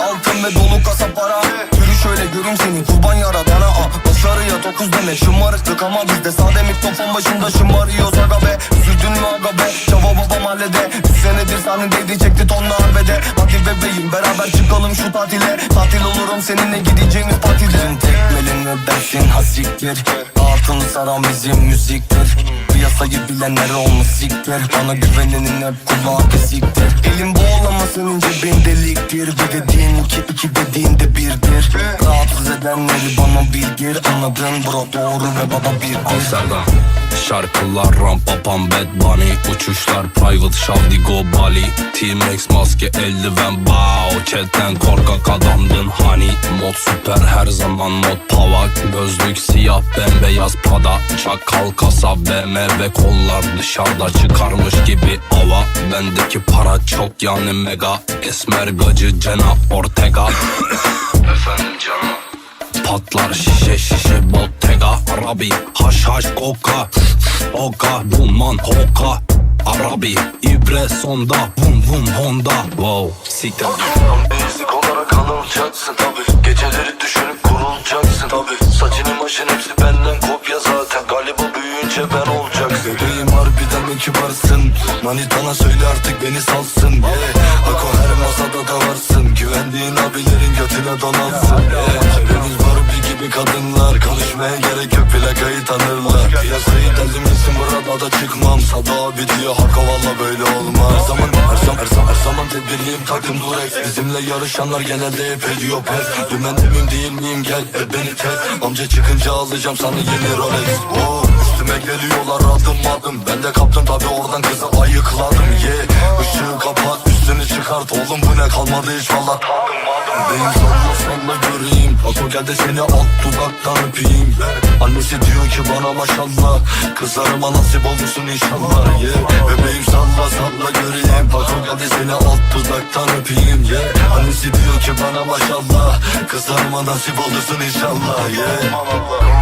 Altın ve dolu kasa para. Yürü şöyle görüm seni kurban yaradana ah, Başarıya dokuz demek şımarıklık ama bizde Sade mikrofon başında şımarıyoruz aga be Üzüldün mü aga be? Çava baba mahallede. Üç senedir sahnedeydi çekti tonla arbede. Hadi bebeğim beraber çıkalım şu tatile. Tatil olurum seninle gideceğimiz tatilde Bizim tekmelini dersin hasiktir? Altın saran bizim müziktir. Piyasayı bilenler olmuş siktir. Bana güvenenin hep kulağı kesiktir. Elim bağlamasın cebin deliktir Bir dediğin iki, iki dediğin de birdir Rahatsız edenleri bana bildir Anladın bro doğru ve baba birdir Amsterdam Şarkılar rampa pam bad bunny Uçuşlar private şavdigo Bali T-Max maske eldiven bow Chatten korkak adamdın hani Mod süper her zaman mod pavak Gözlük siyah bembeyaz pada Çakal kasa BMW kollar dışarıda çıkarmış gibi ava Bendeki para çok yani mega Esmer gacı Cena Ortega Patlar. Şişe şişe bottega Arabi. Haş haş koka Oka duman hoka Arabi. İbre sonda Vum vum honda. Wow. Siktir. Müzik olarak anılacaksın tabi Geceleri düşünüp kurulacaksın tabi Saçını maşın hepsi benden kopya zaten. Galiba büyüyünce ben olacaksın. Bebeğim harbiden mi kibarsın? Manitana söyle artık beni salsın. Yeah. Ako her masada da varsın. Güvendiğin abilerin götüne donansın kadınlar Konuşmaya gerek yok plakayı tanırlar. Piyasayı deli misin burada da çıkmam. Sada abi diyor haka valla böyle olmaz. Her zaman her zaman her zaman, her zaman tedbirliyim takım durex. Bizimle yarışanlar genelde hep ediyor pes Dümen emin değil miyim gel e beni test Amca çıkınca alacağım sana yeni Rolex. Oh, Üstüme geliyorlar adım adım. Ben de kaptım tabi oradan kızı ayıkladım. Yeah. Işığı kapat üstünü çıkart. Oğlum bu ne kalmadı hiç valla Beyin salla göreyim Ako gel de seni alt dudaktan öpeyim Annesi diyor ki bana maşallah Kızlarıma nasip olursun inşallah yeah. Bebeğim salla salla göreyim Ako gel de seni alt dudaktan öpeyim yeah. Annesi diyor ki bana maşallah Kızlarıma nasip olursun inşallah yeah.